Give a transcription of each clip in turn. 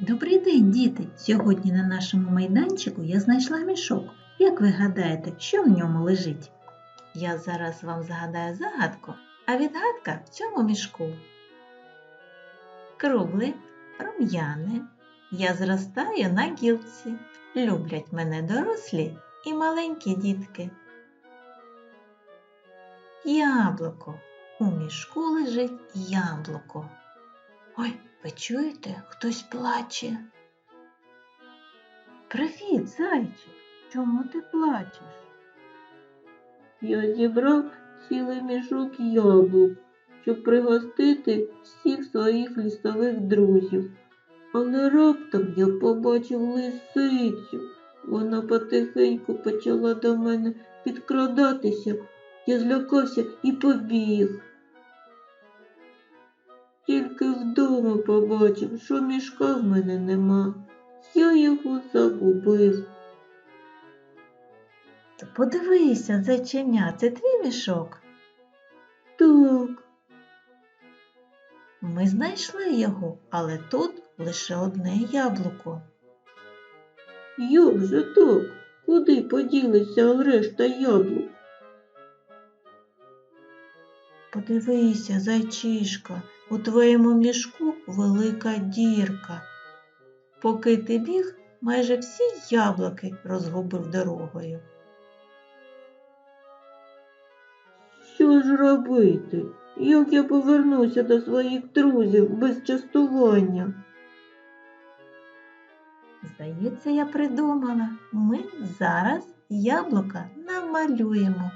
Добрий день, діти! Сьогодні на нашому майданчику я знайшла мішок. Як ви гадаєте, що в ньому лежить? Я зараз вам загадаю загадку, а відгадка в цьому мішку. Кругле, рум'яне, я зростаю на гілці. Люблять мене дорослі і маленькі дітки. Яблуко. У мішку лежить яблуко. Ой, ви чуєте, хтось плаче. Привіт, зайчик. Чому ти плачеш? Я зібрав цілий мішок яблук, щоб пригостити всіх своїх лісових друзів. Але раптом я побачив лисицю. Вона потихеньку почала до мене підкрадатися. Я злякався і побіг. Тільки вдома побачив, що мішка в мене нема. Я його загубив. Та подивися, зайченя, це твій мішок. Так, Ми знайшли його, але тут лише одне яблуко. як же так? Куди поділися решта яблук? Подивися, зайчишка, у твоєму мішку велика дірка. Поки ти біг, майже всі яблуки розгубив дорогою. Що ж робити? Як я повернуся до своїх друзів без частування? Здається, я придумала. Ми зараз яблука намалюємо.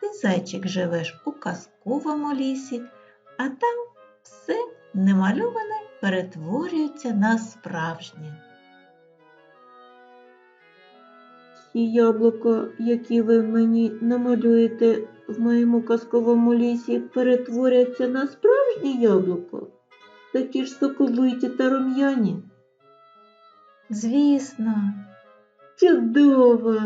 Ти, зайчик, живеш у казковому лісі, а там все немальоване перетворюється на справжнє. Ці яблука, які ви мені намалюєте в моєму казковому лісі, перетворяться на справжні яблука? Такі ж соковиті та рум'яні? Звісно, Чудово!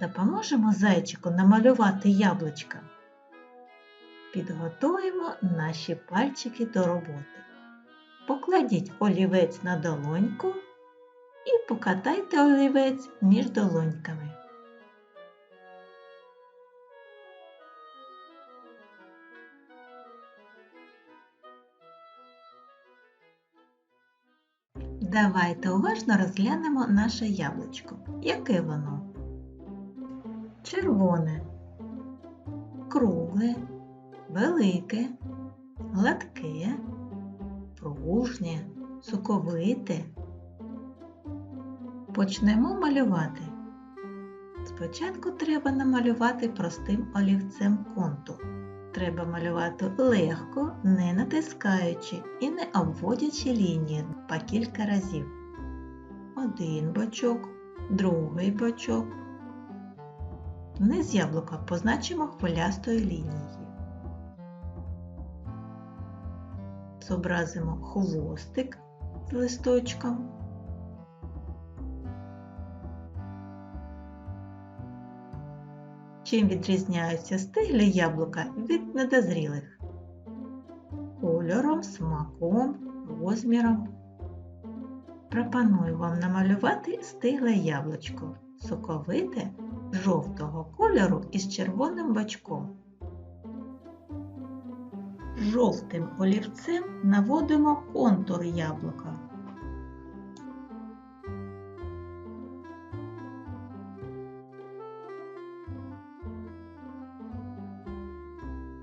допоможемо зайчику намалювати яблучка. Підготуємо наші пальчики до роботи. Покладіть олівець на долоньку і покатайте олівець між долоньками. Давайте уважно розглянемо наше яблучко. Яке воно? Червоне, кругле, велике, гладке, пружнє, соковите. Почнемо малювати. Спочатку треба намалювати простим олівцем контур. Треба малювати легко, не натискаючи і не обводячи лінії по кілька разів. Один бочок, другий бочок. Низ яблука позначимо хвилястою лінією. Зобразимо хвостик з листочком. Чим відрізняються стиглі яблука від недозрілих? Кольором, смаком, розміром. Пропоную вам намалювати стигле яблучко, соковите жовтого кольору із червоним бачком. Жовтим олівцем наводимо контур яблука.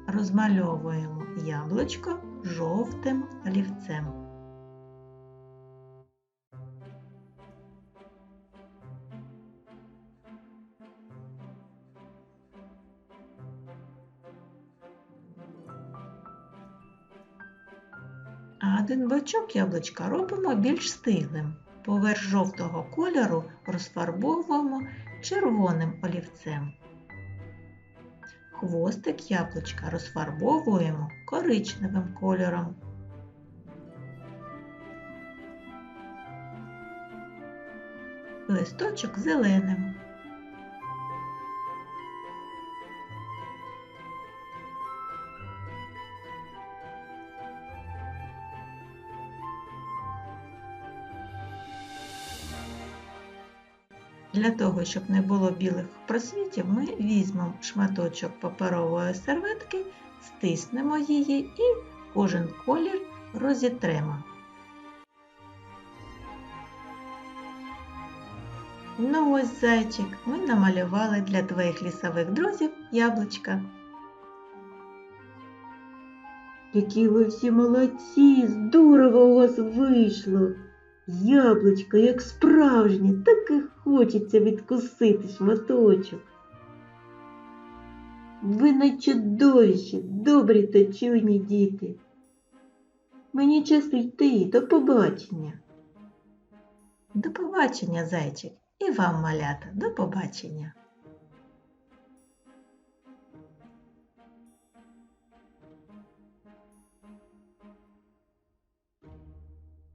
Розмальовуємо яблучко жовтим олівцем. А один бочок яблучка робимо більш стиглим. Поверх жовтого кольору розфарбовуємо червоним олівцем. Хвостик яблучка розфарбовуємо коричневим кольором. Листочок зеленим. Для того, щоб не було білих просвітів, ми візьмемо шматочок паперової серветки, стиснемо її і кожен колір розітремо. Ну ось зайчик, ми намалювали для твоїх лісових друзів яблучка. Які ви всі молодці, здорово у вас вийшло. Яблучко, як справжнє, так і хочеться відкусити шматочок. Ви найчудовіші, добрі та чуйні діти. Мені час йти, до побачення. До побачення, зайчик, і вам, малята, до побачення.